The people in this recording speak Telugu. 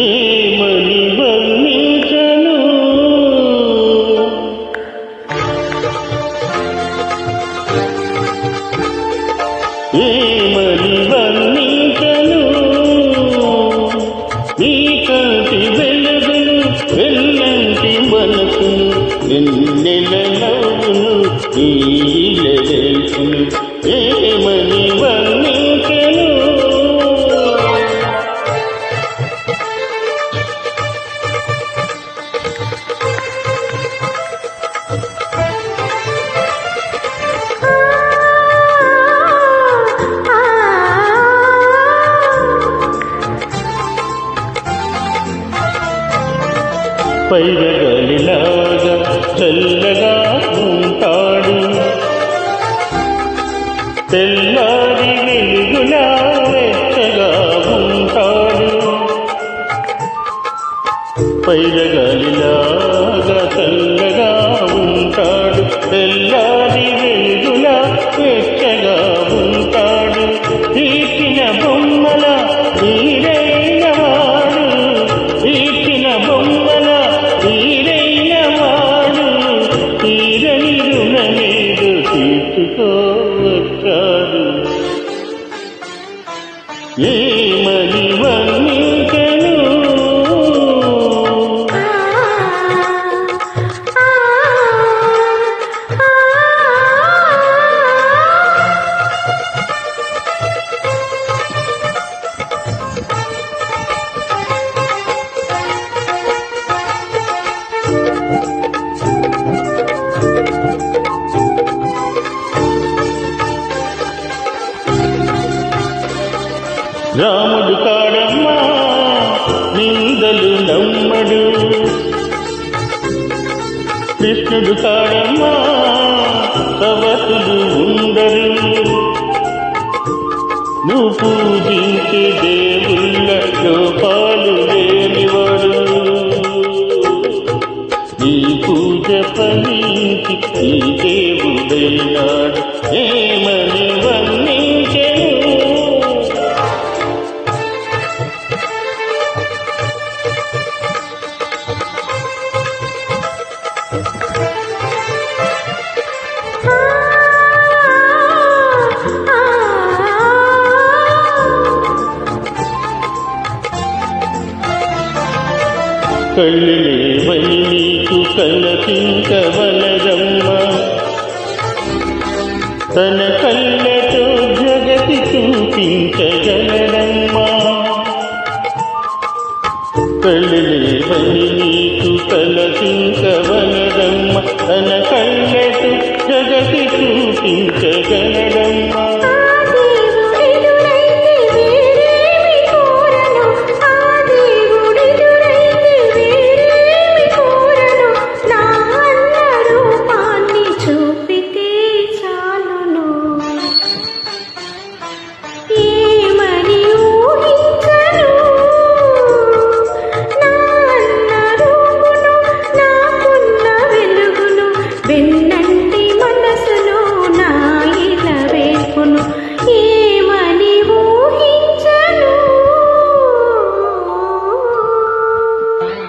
ఏమని వర్ణించను ఏమని వర్ణించను ఈ కంటి వెలుగును వెల్లంటి మనసును వెన్నెల నవ్వును నీలరేసును పైరగలిలాగా చల్లగా ఉంటాడు. తెల్ల ఏమని రాముడు కాడమ్మా నిందలు నమ్మడు. కృష్ణుడు కాడమ్మా సవతులు ఉండరు. నువ్వు పూజించే దేవుళ్ళ లోపాలు లేనివాడు. నీ పూజ ఫలించి నీ దేవుడైనాడు. ఏమని కళ్ళు లేవని నీకు కలపించవలదమ్మ తన కళ్ళతో జగతి చూపించగలడమ్మా కళ్ళు లేవని